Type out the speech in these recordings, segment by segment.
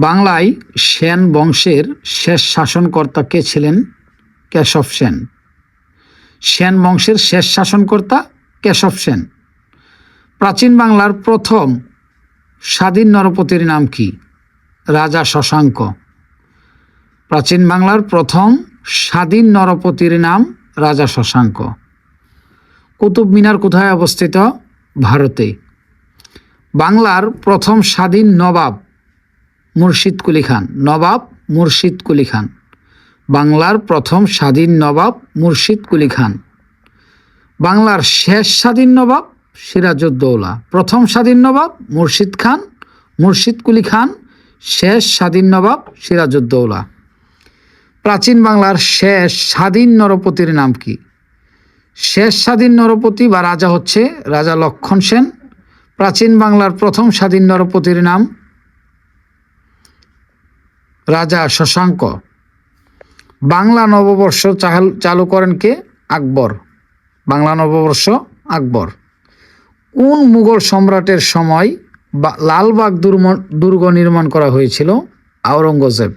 বাংলায় সেন বংশের শেষ শাসনকর্তা কে ছিলেন? কেশব সেন। সেন বংশের শেষ শাসনকর্তা কেশব সেন। প্রাচীন বাংলার প্রথম স্বাধীন নরপতির নাম কি? রাজা শশাঙ্ক। প্রাচীন বাংলার প্রথম স্বাধীন নরপতির নাম রাজা শশাঙ্ক। কুতুব মিনার কোথায় অবস্থিত? ভারতে। বাংলার প্রথম স্বাধীন নবাব মুর্শিদ কুলি খান, নবাব মুর্শিদ কুলি খান। বাংলার প্রথম স্বাধীন নবাব মুর্শিদ কুলি খান। বাংলার শেষ স্বাধীন নবাব সিরাজউদ্দৌলা। প্রথম স্বাধীন নবাব মুর্শিদ খান, মুর্শিদ কুলি খান, শেষ স্বাধীন নবাব সিরাজউদ্দৌলা। প্রাচীন বাংলার শেষ স্বাধীন নরপতির নাম কি? শেষ স্বাধীন নরপতি বা রাজা হচ্ছে রাজা লক্ষণ সেন। প্রাচীন বাংলার প্রথম স্বাধীন নরপতির নাম রাজা শশাঙ্ক। বাংলা নববর্ষ চালু করেন কে? আকবর। বাংলা নববর্ষ আকবর। কোন মুঘল সম্রাটের সময় লালবাগ দুর্গ নির্মাণ করা হয়েছিল? আওরঙ্গজেব।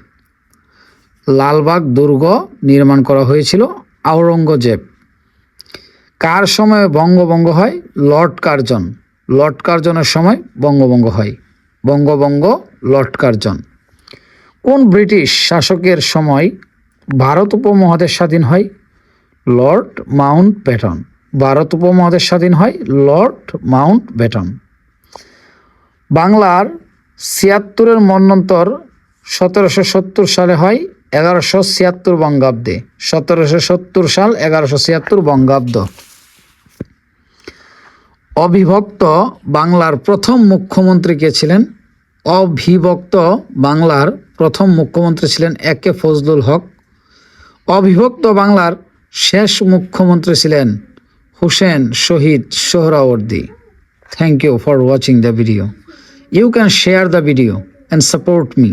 লালবাগ দুর্গ নির্মাণ করা হয়েছিল আওরঙ্গজেব। কার সময় বঙ্গভঙ্গ হয়? Lord Curzon. লর্ড কার্জনের সময় বঙ্গভঙ্গ হয়। বঙ্গভঙ্গ লর্ড কার্জন। কোন ব্রিটিশ শাসকের সময় ভারত উপমহাদেশ স্বাধীন হয়? Lord Mount baton. ভারত উপমহাদেশ স্বাধীন হয় লর্ড মাউন্ট ব্যাটন। বাংলার ছিয়াত্তরের মন্বন্তর সতেরোশো সত্তর সালে হয় এগারোশো ছিয়াত্তর বঙ্গাব্দে। সতেরোশো সত্তর সাল এগারোশো ছিয়াত্তর বঙ্গাব্দ। অবিভক্ত বাংলার প্রথম মুখ্যমন্ত্রী কে ছিলেন? অবিভক্ত বাংলার প্রথম মুখ্যমন্ত্রী ছিলেন এ কে ফজলুল হক। অবিভক্ত বাংলার শেষ মুখ্যমন্ত্রী ছিলেন Hussain Shaheed Suhrawardy. Thank you for watching the video you can share the video and support me